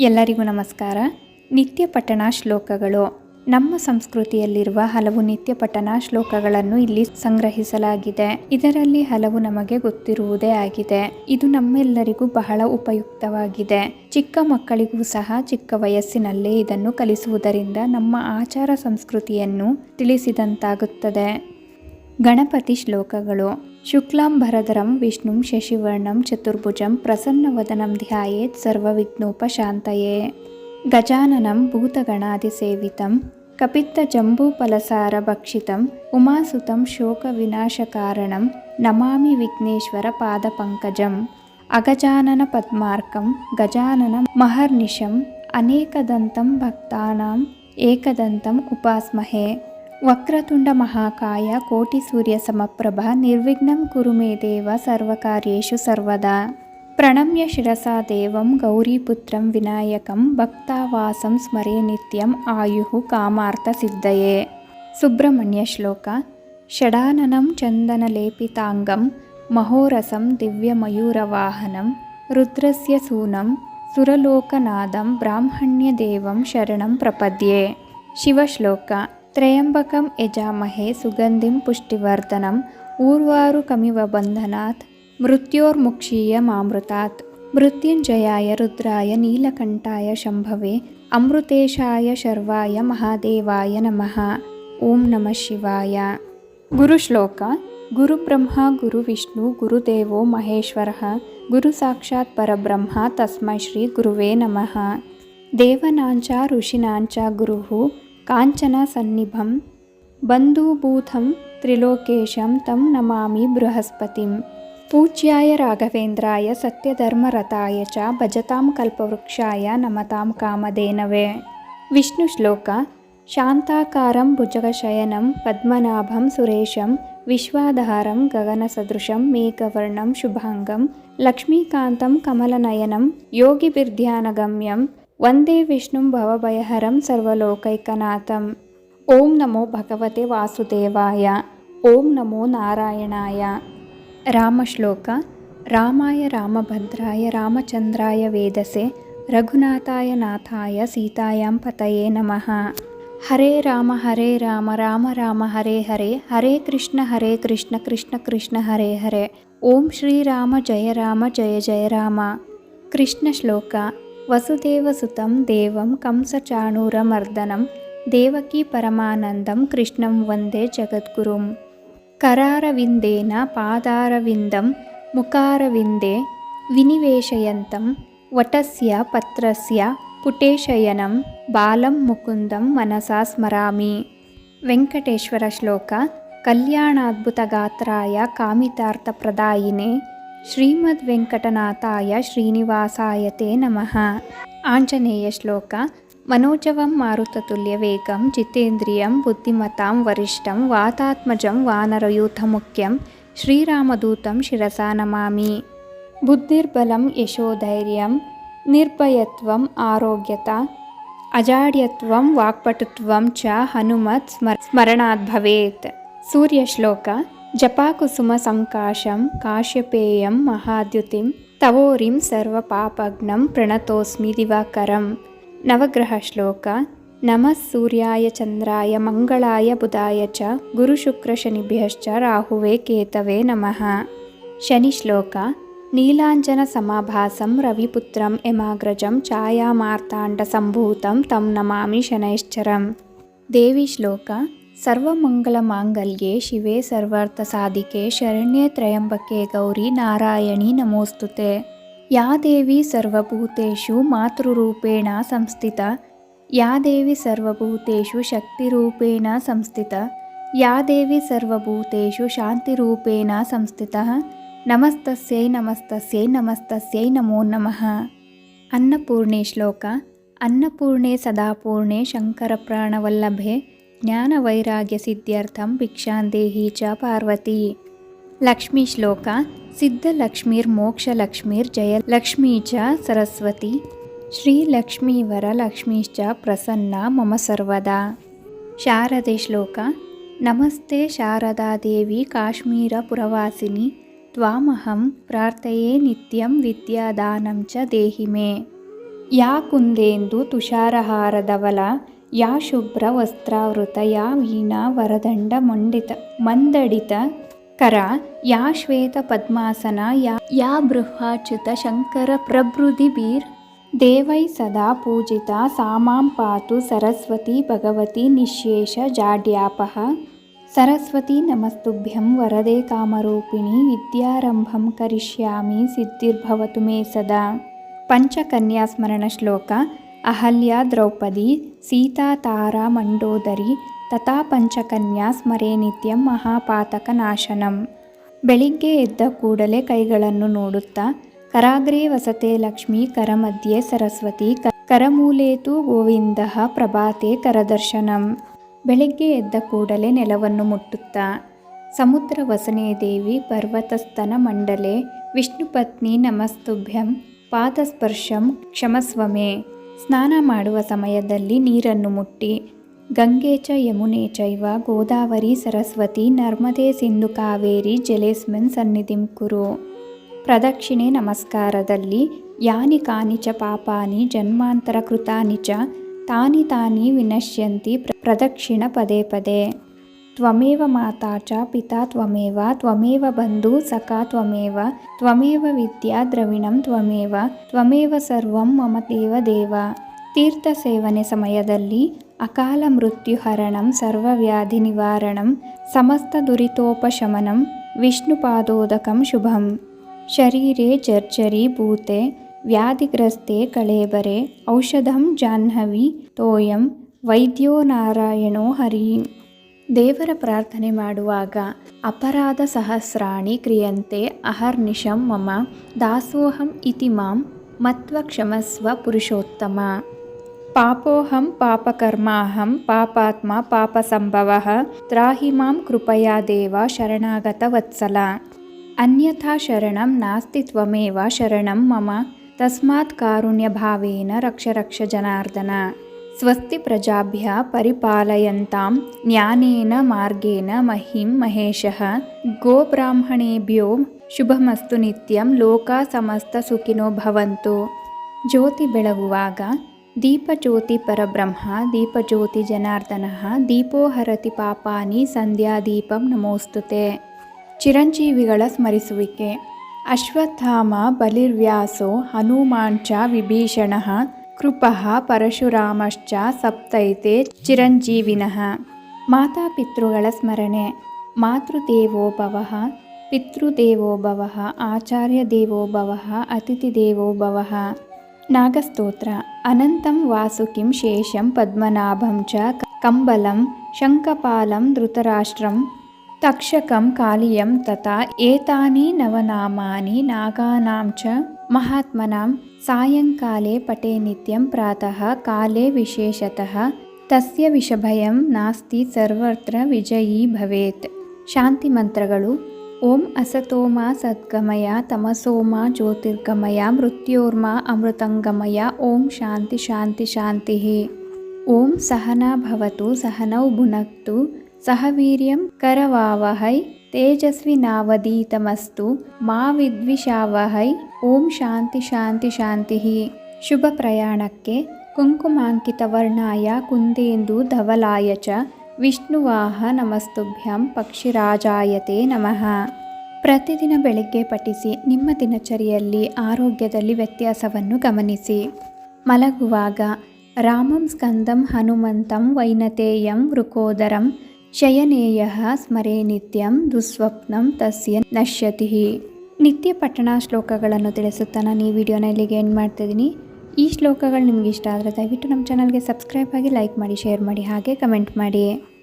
ಎಲ್ಲರಿಗೂ ನಮಸ್ಕಾರ. ನಿತ್ಯ ಪಠಣ ಶ್ಲೋಕಗಳು. ನಮ್ಮ ಸಂಸ್ಕೃತಿಯಲ್ಲಿರುವ ಹಲವು ನಿತ್ಯ ಪಠಣ ಶ್ಲೋಕಗಳನ್ನು ಇಲ್ಲಿ ಸಂಗ್ರಹಿಸಲಾಗಿದೆ. ಇದರಲ್ಲಿ ಹಲವು ನಮಗೆ ಗೊತ್ತಿರುವುದೇ ಆಗಿದೆ. ಇದು ನಮ್ಮೆಲ್ಲರಿಗೂ ಬಹಳ ಉಪಯುಕ್ತವಾಗಿದೆ. ಚಿಕ್ಕ ಮಕ್ಕಳಿಗೂ ಸಹ ಚಿಕ್ಕ ವಯಸ್ಸಿನಲ್ಲೇ ಇದನ್ನು ಕಲಿಸುವುದರಿಂದ ನಮ್ಮ ಆಚಾರ ಸಂಸ್ಕೃತಿಯನ್ನು ತಿಳಿಸಿದಂತಾಗುತ್ತದೆ. ಗಣಪತಿ ಶ್ಲೋಕಗಳು ಶುಕ್ಲಾಂಬರಧರಂ ವಿಷ್ಣುಂ ಶಶಿವರ್ಣಂ ಚತುರ್ಭುಜಂ ಪ್ರಸನ್ನವದನಂ ಧ್ಯಾಯೇತ್ ಸರ್ವವಿಘ್ನೋಪಶಾಂತಯೇ ಗಜಾನನಂ ಭೂತಗಣಾದಿಸೇವಿತಂ ಕಪಿತ್ತಜಂಬೂಫಲಸಾರಭಕ್ಷಿತಂ ಉಮಾಸುತಂ ಶೋಕವಿನಾಶಕಾರಣಂ ನಮಾಮಿ ವಿಘ್ನೇಶ್ವರ ಪಾದಪಂಕಜಂ ಅಗಜಾನನ ಪದ್ಮಾರ್ಕಂ ಗಜಾನನ ಮಹರ್ನಿಶಂ ಅನೇಕದಂತಂ ಭಕ್ತಾನಾಂ ಏಕದಂತಂ ಉಪಾಸ್ಮಹೆ वक्रतुण्डमहाकाय कोटिसूर्यसमप्रभ निर्विघ्नं कुरु मे देव सर्वकार्येषु सर्वदा। प्रणम्य शिरसा देवं गौरीपुत्रं विनायकं भक्तावासं स्मरे नित्यम् आयुः कामार्थसिद्धये। सुब्रह्मण्यश्लोक षडाननं चन्दनलेपिताङ्गं महोरसं दिव्यमयूरवाहनं रुद्रस्य सूनं सुरलोकनादं ब्राह्मण्यदेवं शरणं प्रपद्ये। शिवश्लोक त्र्यम्बकं यजामहे सुगन्धिं पुष्टिवर्धनम् ऊर्वारुकमिव बन्धनात् मृत्योर्मुक्षीयमामृतात् मृत्युञ्जयाय रुद्राय नीलकण्ठाय शम्भवे अमृतेशाय शर्वाय महादेवाय नमः। ॐ नमः शिवाय। गुरुश्लोक गुरुब्रह्मा गुरुविष्णुगुरुदेवो महेश्वरः गुरुसाक्षात् परब्रह्मा तस्मै श्रीगुरुवे नमः। देवनाञ्च च ऋषिणाञ्च गुरुः काञ्चनसन्निभं बन्धुभूतं त्रिलोकेशं तं नमामि बृहस्पतिं। पूज्याय राघवेन्द्राय सत्यधर्मरताय च भजतां कल्पवृक्षाय नमतां कामधेनवे। विष्णुश्लोक शान्ताकारं भुजगशयनं पद्मनाभं सुरेशं विश्वाधारं गगनसदृशं मेघवर्णं शुभाङ्गं लक्ष्मीकान्तं कमलनयनं योगिभिर्ध्यानगम्यं వందే విష్ణుం భవభయహరం సర్వలోకైకనాథం. ఓం నమో భగవతే వాసుదేవాయ. ఓం నమో నారాయణాయ. రామశ్లోక రామాయ రామభద్రాయ రామచంద్రాయ వేదసే రఘునాథాయ నాథాయ సీతాయాం పతయే నమ. హరే రామ హరే రామ రామ రామ హరే హరే హరే కృష్ణ హరే కృష్ణ కృష్ణ కృష్ణ హరే హరే. ఓం శ్రీరామ జయ రామ జయ జయ రామ. కృష్ణ శ్లోక వసుదేవసుతం దేవం కంసచాణూరమర్దనం దేవకీ పరమానందం కృష్ణం వందే జగద్గురుం కరారవిందేన పాదారవిందం ముఖారవిందే వినివేశయంతం వటస్య పత్రస్య పుటేశయనం బాలం ముకుందం మనసా స్మరామి వెంకటేశ్వర శ్లోక కళ్యాణాద్భుతగాత్రాయ కామితార్థప్రదాయినే श्रीमद्वेङ्कटनाथाय श्रीनिवासाय ते नमः। आञ्जनेयश्लोक मनोजवं मारुततुल्यवेगं जितेन्द्रियं बुद्धिमतां वरिष्ठं वातात्मजं वानरयूथमुख्यं श्रीरामदूतं शिरसा नमामि। बुद्धिर्बलं यशोधैर्यं निर्भयत्वम् आरोग्यता अजाड्यत्वं वाक्पटुत्वं च हनुमत् स्मर स्मरणाद्भवेत्। सूर्यश्लोक जपाकुसुमसङ्काशं काश्यपेयं महाद्युतिं तवोरिं सर्वपापघ्नं प्रणतोऽस्मि दिवाकरं। नवग्रहश्लोक नमः सूर्याय चन्द्राय मङ्गलाय बुधाय च गुरुशुक्रशनिभ्यश्च राहुवे केतवे नमः। शनिश्लोक नीलाञ्जनसमाभासं रविपुत्रं यमाग्रजं छायामार्ताण्डसम्भूतं तं नमामि शनैश्चरं देवीश्लोक ಸರ್ವಮಂಗಲಮಾಂಗಲ್ಯೆ ಶಿವೆ ಸರ್ವಾರ್ಥಸಾಧಿಕೆ ಶರಣ್ಯೆ ತ್ರಯಂಬಕೆ ಗೌರಿ ನಾರಾಯಣಿ ನಮೋಸ್ತುತೆ. ಯಾ ದೇವಿ ಸರ್ವಭೂತೇಷು ಮಾತೃರೂಪೇಣ ಸಂಸ್ಥಿತ. ಯಾ ದೇವಿ ಸರ್ವಭೂತೇಷು ಶಕ್ತಿರೂಪೇಣ ಸಂಸ್ಥಿತ. ಯಾ ದೇವಿ ಸರ್ವಭೂತೇಷು ಶಾಂತಿರೂಪೇಣ ಸಂಸ್ಥಿತ. ನಮಸ್ತಸ್ಯೈ ನಮಸ್ತಸ್ಯೈ ನಮಸ್ತಸ್ಯೈ ನಮೋ ನಮಃ. ಅನ್ನಪೂರ್ಣೆ ಶ್ಲೋಕ. ಅನ್ನಪೂರ್ಣೆ ಸದಾಪೂರ್ಣೆ ಶಂಕರಪ್ರಾಣವಲ್ಲಭೆ. ಚ ಪಾರ್ವತಿ. ಲಕ್ಷ್ಮೀ ಶ್ಲೋಕ ಸಿದ್ಧಲಕ್ಷ್ಮೀರ್ಮೋಕ್ಷಲಕ್ಷ್ಮೀರ್ಜಯ ಲಕ್ಷ್ಮೀ ಚ ಸರಸ್ವತಿ. ಶ್ರೀಲಕ್ಷ್ಮೀವರಲಕ್ಷ್ಮೀಶ್ಚ ಪ್ರಸನ್ನ ಮಮ ಸರ್ವದಾ. ಶಾರದೆ ಶ್ಲೋಕ, ನಮಸ್ತೆ ಶಾರದಾ ದೇವಿ ಕಾಶ್ಮೀರಪುರವಾಸಿನಿ ತ್ವಾಮಹಂ ಪ್ರಾರ್ಥೆಯೇ ನಿತ್ಯಂ ವಿದ್ಯಾದಾನಂ ಚ ದೇಹಿ ಮೇ ಯಾ ಕುಂದೇಂದು ತುಷಾರಹಾರದವಲ ಯಾ ಶುಭ್ರ ವಸ್ತ್ರಾವೃತ, ಯಾ ವೀಣಾ ವರದಂಡ ಮಂಡಿತ, ಮಂದಡಿತ ಕರ, ಯಾ ಶ್ವೇತ ಪದ್ಮಾಸನ, ಯಾ ಯಾ ಬೃಹಾಚ್ಯುತ ಶಂಕರ ಪ್ರಭೃತಿಭೀರ್ ದೇವೈ ಸದಾ ಪೂಜಿತ, ಸಾಮಾಂ ಪಾತು ಸರಸ್ವತಿ ಭಗವತಿ ನಿಶೇಷ ಜಾಡ್ಯಾಪ, ಸರಸ್ವತಿ ನಮಸ್ತುಭ್ಯಂ ವರದೆ ಕಾಮರೂಪಿಣಿ, ವಿದ್ಯಾರಂಭಂ ಕರಿಷ್ಯಾಮಿ, ಸಿದ್ಧಿರ್ಭವತು ಮೇ ಸದಾ. ಪಂಚಕನ್ಯಾಸ್ಮರಣ ಶ್ಲೋಕ ಅಹಲ್ಯ ದ್ರೌಪದಿ, ಸೀತಾ ತಾರಾ ಮಂಡೋದರಿ, ತಥಾ ಪಂಚಕನ್ಯಾ ಸ್ಮರೇ ನಿತ್ಯಂ ಮಹಾಪಾತಕ ನಾಶನಂ. ಬೆಳಿಗ್ಗೆ ಎದ್ದ ಕೂಡಲೇ ಕೈಗಳನ್ನು ನೋಡುತ್ತಾ, ಕರಾಗ್ರೇ ವಸತೆ ಲಕ್ಷ್ಮೀ ಕರಮಧ್ಯೆ ಸರಸ್ವತಿ ಕರಮೂಲೇತು ಗೋವಿಂದ ಪ್ರಭಾತೆ ಕರದರ್ಶನಂ. ಬೆಳಿಗ್ಗೆ ಎದ್ದ ಕೂಡಲೇ ನೆಲವನ್ನು ಮುಟ್ಟುತ್ತಾ, ಸಮುದ್ರ ವಸನೆ ದೇವಿ ಪರ್ವತಸ್ತನ ಮಂಡಲೆ, ವಿಷ್ಣುಪತ್ನಿ ನಮಸ್ತುಭ್ಯಂ, ಪಾದಸ್ಪರ್ಶಂ ಕ್ಷಮಸ್ವಮೆ. ಸ್ನಾನ ಮಾಡುವ ಸಮಯದಲ್ಲಿ ನೀರನ್ನು ಮುಟ್ಟಿ ಗಂಗೆ ಚ ಯಮುನೆ ಚೈವ ಗೋದಾವರಿ ಸರಸ್ವತಿ ನರ್ಮದೆ ಸಿಂಧು ಕಾವೇರಿ ಜಲೇಸ್ಮಿನ್ ಸನ್ನಿಧಿಂ ಕುರು ಪ್ರದಕ್ಷಿಣೆ ನಮಸ್ಕಾರದಲ್ಲಿ ಯಾನಿ ಕಾನಿಚ ಪಾಪಾನಿ ಜನ್ಮಾಂತರ ಕೃತಾನಿ ಚ ತಾನಿ ತಾನಿ ವಿನಶ್ಯಂತಿ ಪ್ರದಕ್ಷಿಣ ಪದೇ ಪದೇ. ತ್ವಮೇವ ಮಾತಾ ಚ, ಪಿತಾ ತ್ವಮೇವ ತ್ವಮೇವ ಬಂಧು ಸಖಾ ತ್ವಮೇವ ತ್ವಮೇವ ವಿದ್ಯಾ ದ್ರವಿಣಂ ತ್ವಮೇವ ತ್ವಮೇವ ಸರ್ವಂ ಮಮ ದೇವ ದೇವ. ತೀರ್ಥ ಸೇವನೆ ಸಮಯದಲ್ಲಿ ಅಕಾಲ ಮೃತ್ಯುಹರಣಂ ಸರ್ವವ್ಯಾಧಿ ನಿವಾರಣಂ, ಸಮಸ್ತ ದುರಿತೋಪಶಮನಂ ವಿಷ್ಣುಪಾದೋದಕಂ ಶುಭಂ. ಶರೀರೆ ಜರ್ಜರಿ ಭೂತೆ, ವ್ಯಾಧಿಗ್ರಸ್ತೆ ಕಳೇಬರೆ, ಔಷಧಂ ಜಾಹ್ನವಿ, ತೋಯಂ, ವೈದ್ಯೋ ನಾರಾಯಣೋ ಹರಿ. ದೇವರ ಪ್ರಾರ್ಥನೆ ಮಾಡುವಾಗ ಅಪರಾಧ ಸಹಸ್ರಾಣಿ ಕ್ರಿಯಂತೆ ಅಹರ್ನಿಶಂ ಮಮ ದಾಸೋಹಂ ಇತಿ ಮಾಂ ಮತ್ವ ಕ್ಷಮಸ್ವ ಪುರುಷೋತ್ತಮ. ಪಾಪೋಹಂ ಪಾಪಕರ್ಮಾಹಂ ಪಾಪಾತ್ಮ ಪಾಪಸಂಭವ ತ್ರಾಹಿ ಮಾಂ ಕೃಪಯಾ ದೇವ ಶರಣಾಗತ ವತ್ಸಲ. ಅನ್ಯಥಾ ಶರಣಂ ನಾಸ್ತಿ ತ್ವಮೇವ ಶರಣಂ ಮಮ ತಸ್ಮಾತ್ ಕಾರುಣ್ಯಭಾವೇನ ರಕ್ಷ ರಕ್ಷ ಜನಾರ್ದನ. ಸ್ವಸ್ತಿ ಪ್ರಜಾಭ್ಯ ಪರಿಪಾಲಯಂತಾಂ ಜ್ಞಾನೇನ ಮಾರ್ಗೇಣ ಮಹಿಂ ಮಹೇಶಃ ಗೋಬ್ರಾಹ್ಮಣೇಭ್ಯೋ ಶುಭಮಸ್ತು ನಿತ್ಯಂ ಲೋಕ ಸಮಸ್ತ ಸುಖಿನೋ ಭವಂತು ಜ್ಯೋತಿ ಬೆಳಗುವಾಗ ದೀಪಜ್ಯೋತಿ ಪರಬ್ರಹ್ಮ ದೀಪಜ್ಯೋತಿ ಜನಾರ್ದನಃ ದೀಪೋ ಹರತಿ ಪಾಪಾನಿ ಸಂಧ್ಯಾದೀಪಂ ನಮೋಸ್ತುತೆ ಚಿರಂಜೀವಿಗಳ ಸ್ಮರಿಸುವಿಕೆ ಅಶ್ವತ್ಥಾಮ ಬಲಿರ್ವ್ಯಾಸೋ ಹನುಮಾಂಚ ವಿಭೀಷಣಃ ಕೃಪಃ ಪರಶುರಾಮಶ್ಚ ಸಪ್ತೈತೆ ಚಿರಂಜೀವಿನಃ ಮಾತಾಪಿತೃಗಳ ಸ್ಮರಣೆ ಮಾತೃದೇವೋಭವಃ ಪಿತೃದೇವೋಭವಃ ಆಚಾರ್ಯ ದೇವೋಭವಃ ಅತಿಥಿ ದೇವೋಭವಃ ನಾಗಸ್ತೋತ್ರ ಅನಂತಂ ವಾಸುಕಿಂ ಶೇಷಂ ಪದ್ಮನಾಭಂ ಚ ಕಂಬಲಂ ಶಂಖಪಾಲಂ ಧೃತರಾಷ್ಟ್ರಂ ತಕ್ಷಕಂ ಕಾಲಿಯಂ ತಥಾ ಏತಾನಿ ನವನಾಮಾನಿ ನಾಗಾನಾಂ ಚ ಮಹಾತ್ಮನಾಂ ಸಾಯಂಕಾಲೆ ಪಟೇ ನಿತ್ಯಂ ಪ್ರಾತಃ ಕಾಲೇ ವಿಶೇಷತಃ ತಸ್ಯ ವಿಷಭಯಂ ನಾಸ್ತಿ ಸರ್ವತ್ರ ವಿಜಯೀ ಭವೇತ್ ಶಾಂತಿ ಮಂತ್ರಗಳು ಓಂ ಅಸತೋಮ ಸದ್ಗಮಯ ತಮಸೋಮ ಜ್ಯೋತಿರ್ಗಮಯ ಮೃತ್ಯೋರ್ಮ ಅಮೃತಂಗಮಯ ಓಂ ಶಾಂತಿ ಶಾಂತಿ ಶಾಂತಿ ಓಂ ಸಹನಾ ಭವತು ಸಹನೌ ಭುನಕ್ತು ಸಹ ವೀರ್ಯಂ ಕರವಾವಹೈ ತೇಜಸ್ವಿನಾವದೀತಮಸ್ತು ಮಾ ವಿದ್ವಿಷಾವಹೈ ಓಂ ಶಾಂತಿ ಶಾಂತಿ ಶಾಂತಿ ಶುಭ ಪ್ರಯಾಣಕ್ಕೆ ಕುಂಕುಮಾಂಕಿತವರ್ಣಾಯ ಕುಂದೇಂದು ಧವಲಾಯ ಚ ವಿಷ್ಣುವಾಹ ನಮಸ್ತುಭ್ಯಂ ಪಕ್ಷಿರಾಜಾಯತೆ ನಮಃ. ಪ್ರತಿದಿನ ಬೆಳಗ್ಗೆ ಪಠಿಸಿ ನಿಮ್ಮ ದಿನಚರಿಯಲ್ಲಿ ಆರೋಗ್ಯದಲ್ಲಿ ವ್ಯತ್ಯಾಸವನ್ನು ಗಮನಿಸಿ. ಮಲಗುವಾಗ ರಾಮಂ ಸ್ಕಂದಂ ಹನುಮಂತಂ ವೈನತೇಯಂ ವೃಕೋದರಂ ಶಯನೇಯ ಸ್ಮರೇ ನಿತ್ಯಂ ದುಸ್ವಪ್ನಂ ತಸ್ಯ ನಶ್ಯತಿ ನಿತ್ಯ ಪಠಣ ಶ್ಲೋಕಗಳನ್ನು ತಿಳಿಸುತ್ತಾ ನಾನು ಈ ವಿಡಿಯೋನ ಇಲ್ಲಿಗೆ ಎಂಡ್ ಮಾಡ್ತಿದ್ದೀನಿ ಈ ಶ್ಲೋಕಗಳು ನಿಮಗೆ ಇಷ್ಟ ಆದರೆ ದಯವಿಟ್ಟು ನಮ್ಮ ಚಾನಲ್ಗೆ ಸಬ್ಸ್ಕ್ರೈಬ್ ಆಗಿ ಲೈಕ್ ಮಾಡಿ ಶೇರ್ ಮಾಡಿ, ಹಾಗೆ ಕಮೆಂಟ್ ಮಾಡಿ.